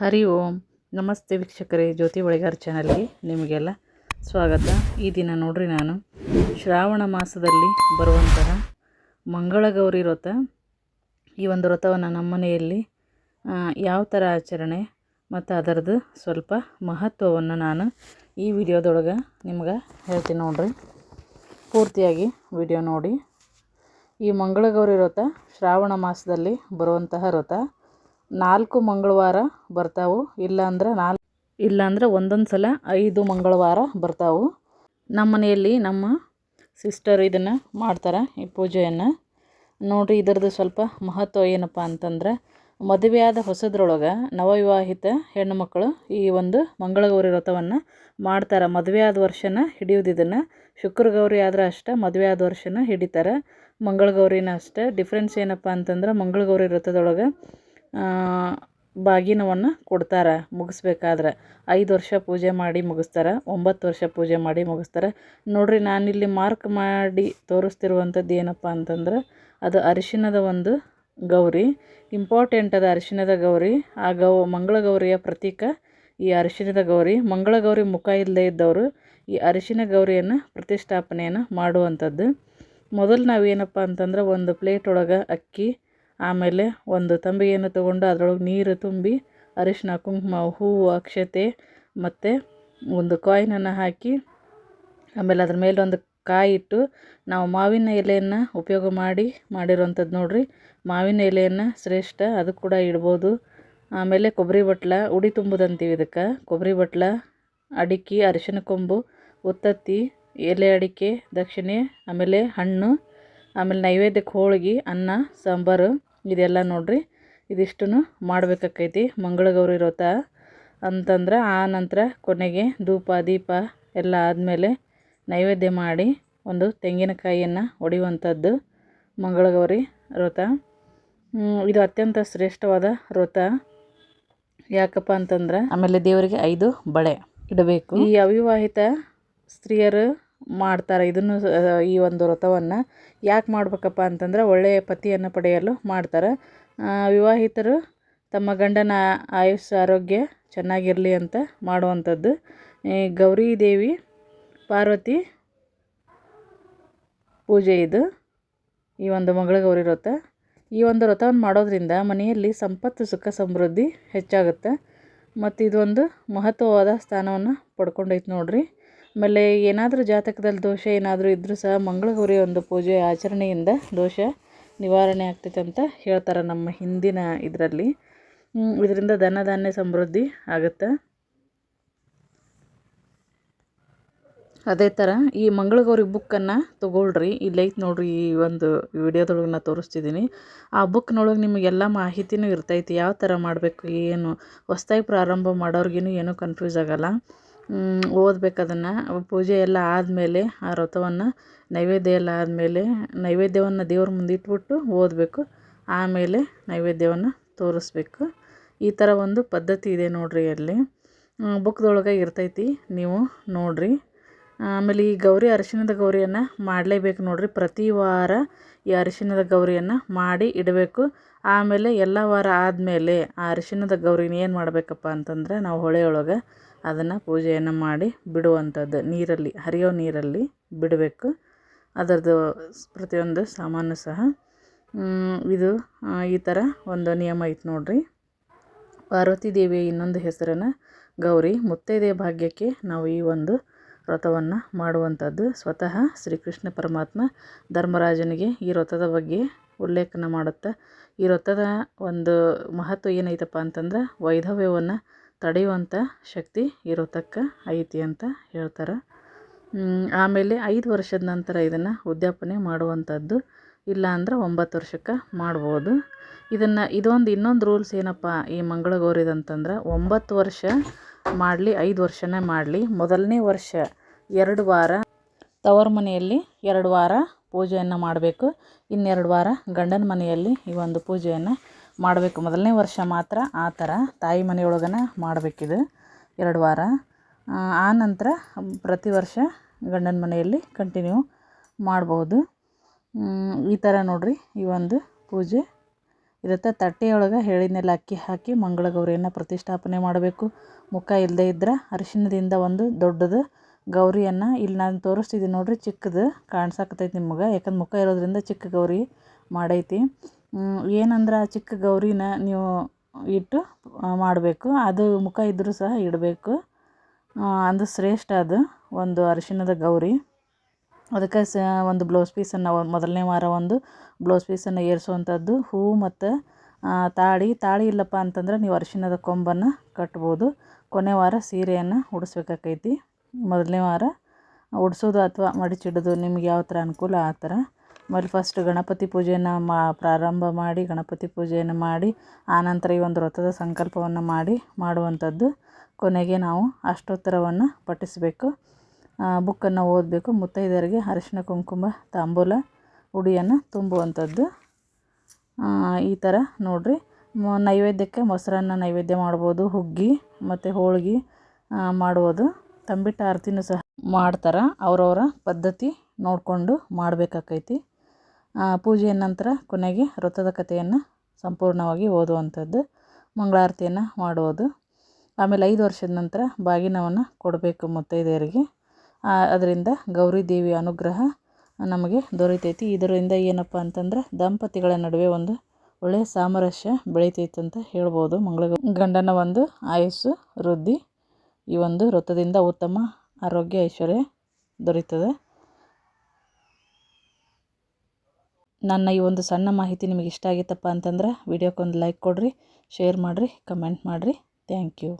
ಹರಿ ಓಂ. ನಮಸ್ತೆ ವೀಕ್ಷಕರೇ, ಜ್ಯೋತಿ ಒಳಗಾರ ಚಾನಲ್ಗೆ ನಿಮಗೆಲ್ಲ ಸ್ವಾಗತ. ಈ ದಿನ ನೋಡ್ರಿ ನಾನು, ಶ್ರಾವಣ ಮಾಸದಲ್ಲಿ ಬರುವಂತಹ ಮಂಗಳಗೌರಿ ವ್ರತ. ಈ ಒಂದು ವ್ರತವನ್ನು ನಮ್ಮನೆಯಲ್ಲಿ ಯಾವ ಥರ ಆಚರಣೆ ಮತ್ತು ಅದರದ್ದು ಸ್ವಲ್ಪ ಮಹತ್ವವನ್ನು ನಾನು ಈ ವಿಡಿಯೋದೊಳಗೆ ನಿಮ್ಗೆ ಹೇಳ್ತೀನಿ ನೋಡ್ರಿ. ಪೂರ್ತಿಯಾಗಿ ವಿಡಿಯೋ ನೋಡಿ. ಈ ಮಂಗಳಗೌರಿ ವ್ರತ ಶ್ರಾವಣ ಮಾಸದಲ್ಲಿ ಬರುವಂತಹ ವ್ರತ. ನಾಲ್ಕು ಮಂಗಳವಾರ ಬರ್ತಾವು, ಇಲ್ಲಾಂದ್ರೆ ನಾಲ್ಕು ಇಲ್ಲಾಂದ್ರೆ ಒಂದೊಂದು ಸಲ ಐದು ಮಂಗಳವಾರ ಬರ್ತಾವು. ನಮ್ಮ ಮನೆಯಲ್ಲಿ ನಮ್ಮ ಸಿಸ್ಟರ್ ಇದನ್ನು ಮಾಡ್ತಾರೆ ಈ ಪೂಜೆಯನ್ನು. ನೋಡಿರಿ, ಇದರದ್ದು ಸ್ವಲ್ಪ ಮಹತ್ವ ಏನಪ್ಪ ಅಂತಂದ್ರೆ, ಮದುವೆಯಾದ ಹೊಸದ್ರೊಳಗೆ ನವವಿವಾಹಿತ ಹೆಣ್ಣುಮಕ್ಕಳು ಈ ಒಂದು ಮಂಗಳಗೌರಿ ವ್ರತವನ್ನು ಮಾಡ್ತಾರೆ. ಮದುವೆ ಆದ ವರ್ಷನ ಹಿಡಿಯೋದು ಇದನ್ನು. ಶುಕ್ರಗೌರಿ ಆದ್ರೆ ಅಷ್ಟೇ ಮದುವೆ ಆದ ವರ್ಷನ ಹಿಡಿತಾರೆ. ಮಂಗಳಗೌರಿನ ಅಷ್ಟೇ. ಡಿಫ್ರೆನ್ಸ್ ಏನಪ್ಪ ಅಂತಂದ್ರೆ, ಮಂಗಳಗೌರಿ ವ್ರತದೊಳಗೆ ಬಾಗಿನವನ್ನು ಕೊಡ್ತಾರೆ, ಮುಗಿಸ್ಬೇಕಾದ್ರೆ. ಐದು ವರ್ಷ ಪೂಜೆ ಮಾಡಿ ಮುಗಿಸ್ತಾರೆ, ಒಂಬತ್ತು ವರ್ಷ ಪೂಜೆ ಮಾಡಿ ಮುಗಿಸ್ತಾರೆ. ನೋಡಿರಿ, ನಾನಿಲ್ಲಿ ಮಾರ್ಕ್ ಮಾಡಿ ತೋರಿಸ್ತಿರುವಂಥದ್ದು ಏನಪ್ಪ ಅಂತಂದ್ರೆ, ಅದು ಅರಿಶಿಣದ ಒಂದು ಗೌರಿ. ಇಂಪಾರ್ಟೆಂಟ್ ಅದು ಅರಿಶಿಣದ ಗೌರಿ. ಆ ಗೌ, ಮಂಗಳ ಗೌರಿಯ ಪ್ರತೀಕ ಈ ಅರಿಶಿಣದ ಗೌರಿ. ಮಂಗಳ ಗೌರಿ ಮುಖ ಇಲ್ಲದೆ ಇದ್ದವರು ಈ ಅರಿಶಿನ ಗೌರಿಯನ್ನು ಪ್ರತಿಷ್ಠಾಪನೆಯನ್ನು ಮಾಡುವಂಥದ್ದು. ಮೊದಲು ನಾವೇನಪ್ಪ ಅಂತಂದ್ರೆ, ಒಂದು ಪ್ಲೇಟ್ ಒಳಗೆ ಅಕ್ಕಿ ಆಮೇಲೆ ಒಂದು ತಂಬಿಗೆಯನ್ನು ತಗೊಂಡು ಅದರೊಳಗೆ ನೀರು ತುಂಬಿ ಅರಿಶಿನ, ಕುಂಕುಮ, ಹೂವು, ಅಕ್ಷತೆ ಮತ್ತು ಒಂದು ಕಾಯಿನನ್ನು ಹಾಕಿ ಆಮೇಲೆ ಅದ್ರ ಮೇಲೆ ಒಂದು ಕಾಯಿ ಇಟ್ಟು ನಾವು ಮಾವಿನ ಎಲೆಯನ್ನು ಉಪಯೋಗ ಮಾಡಿ ಮಾಡಿರುವಂಥದ್ದು ನೋಡಿರಿ. ಮಾವಿನ ಎಲೆಯನ್ನು ಶ್ರೇಷ್ಠ, ಅದು ಕೂಡ ಇಡ್ಬೋದು. ಆಮೇಲೆ ಕೊಬ್ಬರಿ ಬಟ್ಲ, ಉಡಿ ತುಂಬುದಂತೀವಿ ಇದಕ್ಕೆ. ಕೊಬ್ಬರಿ ಬಟ್ಲ, ಅಡಿಕೆ, ಅರಿಶಿನ ಕೊಂಬು, ಉತ್ತತ್ತಿ, ಎಲೆ ಅಡಿಕೆ, ದಕ್ಷಿಣೆ, ಆಮೇಲೆ ಹಣ್ಣು, ಆಮೇಲೆ ನೈವೇದ್ಯಕ್ಕೆ ಹೋಳಿಗೆ, ಅನ್ನ, ಸಾಂಬಾರು. ಇದೆಲ್ಲ ನೋಡಿರಿ ಇದಿಷ್ಟನ್ನು ಮಾಡಬೇಕಾಕೈತಿ. ಮಂಗಳಗೌರಿ ವ್ರತ ಅಂತಂದ್ರೆ ಆ ನಂತರ ಕೊನೆಗೆ ಧೂಪ ದೀಪ ಎಲ್ಲ ಆದಮೇಲೆ ನೈವೇದ್ಯ ಮಾಡಿ ಒಂದು ತೆಂಗಿನಕಾಯಿಯನ್ನು ಹೊಡೆಯುವಂಥದ್ದು ಮಂಗಳಗೌರಿ ವ್ರತ. ಇದು ಅತ್ಯಂತ ಶ್ರೇಷ್ಠವಾದ ವ್ರತ. ಯಾಕಪ್ಪ ಅಂತಂದ್ರೆ ಆಮೇಲೆ ದೇವರಿಗೆ ಐದು ಬಳೆ ಇಡಬೇಕು. ಈ ಅವಿವಾಹಿತ ಸ್ತ್ರೀಯರು ಮಾಡ್ತಾರೆ ಇದನ್ನು ಈ ಒಂದು ವ್ರತವನ್ನು. ಯಾಕೆ ಮಾಡ್ಬೇಕಪ್ಪ ಅಂತಂದ್ರೆ ಒಳ್ಳೆಯ ಪತಿಯನ್ನು ಪಡೆಯಲು ಮಾಡ್ತಾರೆ. ವಿವಾಹಿತರು ತಮ್ಮ ಗಂಡನ ಆಯುಸ್ಸು ಆರೋಗ್ಯ ಚೆನ್ನಾಗಿರಲಿ ಅಂತ ಮಾಡುವಂಥದ್ದು. ಗೌರಿ ದೇವಿ ಪಾರ್ವತಿ ಪೂಜೆ ಇದು. ಈ ಒಂದು ಮಂಗಳಗೌರಿ ವ್ರತ. ಈ ಒಂದು ವ್ರತವನ್ನು ಮಾಡೋದ್ರಿಂದ ಮನೆಯಲ್ಲಿ ಸಂಪತ್ತು, ಸುಖ, ಸಮೃದ್ಧಿ ಹೆಚ್ಚಾಗುತ್ತೆ. ಮತ್ತು ಇದೊಂದು ಮಹತ್ವವಾದ ಸ್ಥಾನವನ್ನು ಪಡ್ಕೊಂಡೈತೆ ನೋಡ್ರಿ. ಆಮೇಲೆ ಏನಾದರೂ ಜಾತಕದಲ್ಲಿ ದೋಷ ಏನಾದರೂ ಇದ್ದರೂ ಸಹ ಮಂಗಳಗೌರಿ ಒಂದು ಪೂಜೆ ಆಚರಣೆಯಿಂದ ದೋಷ ನಿವಾರಣೆ ಆಗ್ತೈತೆ ಅಂತ ಹೇಳ್ತಾರೆ ನಮ್ಮ ಹಿಂದಿನ ಇದರಲ್ಲಿ. ಇದರಿಂದ ಧನ ಧಾನ್ಯ ಸಮೃದ್ಧಿ ಆಗುತ್ತೆ? ಅದೇ ಥರ ಈ ಮಂಗಳಗೌರಿ ಬುಕ್ಕನ್ನು ತೊಗೊಳ್ರಿ. ಇಲ್ಲೈತೆ ನೋಡ್ರಿ ಈ ಒಂದು ವಿಡಿಯೋದೊಳಗೆ ನಾನು ತೋರಿಸ್ತಿದ್ದೀನಿ ಆ ಬುಕ್ನೊಳಗೆ ನಿಮಗೆಲ್ಲ ಮಾಹಿತಿನೂ ಇರ್ತೈತಿ. ಯಾವ ಥರ ಮಾಡಬೇಕು, ಏನು ಹೊಸ್ದಾಗಿ ಪ್ರಾರಂಭ ಮಾಡೋರಿಗೇನು ಏನೂ ಕನ್ಫ್ಯೂಸ್ ಆಗಲ್ಲ. ಓದ್ಬೇಕು ಅದನ್ನು ಪೂಜೆ ಎಲ್ಲ ಆದಮೇಲೆ, ಆ ವ್ರತವನ್ನು ನೈವೇದ್ಯ ಎಲ್ಲ ಆದಮೇಲೆ, ನೈವೇದ್ಯವನ್ನು ದೇವ್ರ ಮುಂದೆ ಇಟ್ಬಿಟ್ಟು ಓದಬೇಕು. ಆಮೇಲೆ ನೈವೇದ್ಯವನ್ನು ತೋರಿಸ್ಬೇಕು. ಈ ಥರ ಒಂದು ಪದ್ಧತಿ ಇದೆ ನೋಡಿರಿ ಅಲ್ಲಿ. ಬುಕ್ದೊಳಗೆ ಇರ್ತೈತಿ, ನೀವು ನೋಡಿರಿ. ಆಮೇಲೆ ಈ ಗೌರಿ ಅರಿಶಿಣದ ಗೌರಿಯನ್ನು ಮಾಡಲೇಬೇಕು ನೋಡಿರಿ. ಪ್ರತಿ ವಾರ ಈ ಅರಿಶಿಣದ ಗೌರಿಯನ್ನು ಮಾಡಿ ಇಡಬೇಕು. ಆಮೇಲೆ ಎಲ್ಲ ವಾರ ಆದಮೇಲೆ ಆ ಅರಿಶಿಣದ ಗೌರಿನ ಏನು ಮಾಡಬೇಕಪ್ಪ ಅಂತಂದ್ರೆ, ನಾವು ಹೊಳೆಯೊಳಗೆ ಅದನ್ನು ಪೂಜೆಯನ್ನು ಮಾಡಿ ಬಿಡುವಂಥದ್ದು ನೀರಲ್ಲಿ, ಹರಿಯೋ ನೀರಲ್ಲಿ ಬಿಡಬೇಕು. ಅದರದ್ದು ಪ್ರತಿಯೊಂದು ಸಾಮಾನು ಸಹ. ಇದು ಈ ಥರ ಒಂದು ನಿಯಮ ಐತೆ ನೋಡಿರಿ. ಪಾರ್ವತಿ ದೇವಿಯ ಇನ್ನೊಂದು ಹೆಸರನ್ನು ಗೌರಿ ಮುತ್ತೈದೆ ಭಾಗ್ಯಕ್ಕೆ ನಾವು ಈ ಒಂದು ವ್ರತವನ್ನು ಮಾಡುವಂಥದ್ದು ಸ್ವತಃ ಶ್ರೀಕೃಷ್ಣ ಪರಮಾತ್ಮ ಧರ್ಮರಾಜನಿಗೆ ಈ ವ್ರತದ ಬಗ್ಗೆ ಉಲ್ಲೇಖನ ಮಾಡುತ್ತಾ, ಈ ವ್ರತದ ಒಂದು ಮಹತ್ವ ಏನೈತಪ್ಪ ಅಂತಂದ್ರೆ ವೈಧವ್ಯವನ್ನು ತಡೆಯುವಂಥ ಶಕ್ತಿ ಇರೋ ತಕ್ಕ ಐತಿ ಅಂತ ಹೇಳ್ತಾರೆ. ಆಮೇಲೆ ಐದು ವರ್ಷದ ನಂತರ ಇದನ್ನು ಉದ್ಯಾಪನೆ ಮಾಡುವಂಥದ್ದು ಇಲ್ಲ ಅಂದ್ರೆ ಒಂಬತ್ತು ವರ್ಷಕ್ಕೆ ಮಾಡ್ಬೋದು. ಇದನ್ನು, ಇದೊಂದು ಇನ್ನೊಂದು ರೂಲ್ಸ್ ಏನಪ್ಪ, ಈ ಮಂಗಳಗೌರಿದು ಅಂತಂದ್ರೆ ಒಂಬತ್ತು ವರ್ಷ ಮಾಡಲಿ, ಐದು ವರ್ಷನೇ ಮಾಡಲಿ. ಮೊದಲನೇ ವರ್ಷ ಎರಡು ವಾರ, ತವರು ಮನೆಯಲ್ಲಿ ಎರಡು ವಾರ ಪೂಜೆಯನ್ನು ಮಾಡಬೇಕು. ಇನ್ನೆರಡು ವಾರ ಗಂಡನ ಮನೆಯಲ್ಲಿ ಈ ಒಂದು ಪೂಜೆಯನ್ನು ಮಾಡಬೇಕು. ಮೊದಲನೇ ವರ್ಷ ಮಾತ್ರ ಆ ಥರ ತಾಯಿ ಮನೆಯೊಳಗನ ಮಾಡಬೇಕಿದು ಎರಡು ವಾರ. ಆ, ನಂತರ ಪ್ರತಿ ವರ್ಷ ಗಂಡನ ಮನೆಯಲ್ಲಿ ಕಂಟಿನ್ಯೂ ಮಾಡ್ಬೋದು. ಈ ಥರ ನೋಡಿರಿ ಈ ಒಂದು ಪೂಜೆ ಇರುತ್ತೆ. ತಟ್ಟೆಯೊಳಗೆ ಹೇಳಿದ್ನೆಲ್ಲ ಅಕ್ಕಿ ಹಾಕಿ ಮಂಗಳಗೌರಿಯನ್ನು ಪ್ರತಿಷ್ಠಾಪನೆ ಮಾಡಬೇಕು. ಮುಖ ಇಲ್ಲದೆ ಇದ್ದರೆ ಅರಿಶಿಣದಿಂದ ಒಂದು ದೊಡ್ಡದು ಗೌರಿಯನ್ನು ಇಲ್ಲಿ ನಾನು ತೋರಿಸ್ತಿದ್ದೀನಿ ನೋಡಿರಿ ಚಿಕ್ಕದು. ಕಾಣಿಸಾಕತೈತಿ ನಿಮ್ಗೆ. ಯಾಕಂದ್ರೆ ಮುಖ ಇರೋದ್ರಿಂದ ಚಿಕ್ಕ ಗೌರಿ ಮಾಡೈತಿ. ಏನಂದ್ರೆ ಚಿಕ್ಕ ಗೌರಿನ ನೀವು ಇಟ್ಟು ಮಾಡಬೇಕು. ಅದು ಮುಖ ಇದ್ದರೂ ಸಹ ಇಡಬೇಕು. ಅದು ಶ್ರೇಷ್ಠ ಅದು, ಒಂದು ಅರಿಶಿಣದ ಗೌರಿ. ಅದಕ್ಕೆ ಸ, ಒಂದು ಬ್ಲೌಸ್ ಪೀಸನ್ನು ಮೊದಲನೇ ವಾರ ಒಂದು ಬ್ಲೌಸ್ ಪೀಸನ್ನು ಏರಿಸುವಂಥದ್ದು ಹೂವು ಮತ್ತು ತಾಳಿ. ತಾಳಿ ಇಲ್ಲಪ್ಪ ಅಂತಂದ್ರೆ ನೀವು ಅರಿಶಿಣದ ಕೊಂಬನ್ನು ಕಟ್ಬೋದು. ಕೊನೆ ವಾರ ಸೀರೆಯನ್ನು ಉಡಿಸ್ಬೇಕಾಕೈತಿ. ಮೊದಲನೇ ವಾರ ಉಡಿಸೋದು ಅಥವಾ ಮಡಿಚಿಡೋದು ನಿಮ್ಗೆ ಯಾವ ಥರ ಅನುಕೂಲ ಆ ಥರ. ಆಮೇಲೆ ಫಸ್ಟ್ ಗಣಪತಿ ಪೂಜೆಯನ್ನು ಮಾ, ಪ್ರಾರಂಭ ಮಾಡಿ, ಗಣಪತಿ ಪೂಜೆಯನ್ನು ಮಾಡಿ ಆನಂತರ ಈ ಒಂದು ವ್ರತದ ಸಂಕಲ್ಪವನ್ನು ಮಾಡಿ ಮಾಡುವಂಥದ್ದು. ಕೊನೆಗೆ ನಾವು ಅಷ್ಟೋತ್ತರವನ್ನು ಪಠಿಸಬೇಕು. ಬುಕ್ಕನ್ನು ಓದಬೇಕು. ಮುತ್ತೈದೆಯರಿಗೆ ಅರಿಶಿನ ಕುಂಕುಮ, ತಾಂಬೂಲ, ಉಡಿಯನ್ನು ತುಂಬುವಂಥದ್ದು. ಈ ಥರ ನೋಡಿರಿ. ನೈವೇದ್ಯಕ್ಕೆ ಮೊಸರನ್ನ ನೈವೇದ್ಯ ಮಾಡ್ಬೋದು. ಹುಗ್ಗಿ ಮತ್ತು ಹೋಳಿಗೆ ಮಾಡುವುದು. ತಂಬಿಟ್ಟ ಆರತಿನೂ ಸಹ ಮಾಡ್ತಾರೆ. ಅವರವರ ಪದ್ಧತಿ ನೋಡಿಕೊಂಡು ಮಾಡಬೇಕಾಕೈತಿ. ಪೂಜೆಯ ನಂತರ ಕೊನೆಗೆ ವ್ರತದ ಕಥೆಯನ್ನು ಸಂಪೂರ್ಣವಾಗಿ ಓದುವಂಥದ್ದು, ಮಂಗಳಾರತಿಯನ್ನು ಮಾಡುವುದು. ಆಮೇಲೆ ಐದು ವರ್ಷದ ನಂತರ ಬಾಗಿನವನ್ನು ಕೊಡಬೇಕು ಮುತ್ತೈದೆಯರಿಗೆ. ಅದರಿಂದ ಗೌರಿ ದೇವಿಯ ಅನುಗ್ರಹ ನಮಗೆ ದೊರೀತೈತಿ. ಇದರಿಂದ ಏನಪ್ಪ ಅಂತಂದ್ರೆ ದಂಪತಿಗಳ ನಡುವೆ ಒಂದು ಒಳ್ಳೆಯ ಸಾಮರಸ್ಯ ಬೆಳಿತೈತೆ ಅಂತ ಹೇಳ್ಬೋದು. ಮಂಗಳ ಗಂಡನ ಒಂದು ಆಯಸ್ಸು, ವೃದ್ಧಿ, ಈ ಒಂದು ವೃತ್ತದಿಂದ ಉತ್ತಮ ಆರೋಗ್ಯ, ಐಶ್ವರ್ಯ ದೊರೀತದೆ. ನನ್ನ ಈ ಒಂದು ಸಣ್ಣ ಮಾಹಿತಿ ನಿಮಗೆ ಇಷ್ಟ ಆಗಿತ್ತಪ್ಪ ಅಂತಂದ್ರೆ ವಿಡಿಯೋಕ್ಕೊಂದು ಲೈಕ್ ಕೊಡಿರಿ ಶೇರ್ ಮಾಡಿರಿ ಕಮೆಂಟ್ ಮಾಡಿರಿ. Thank you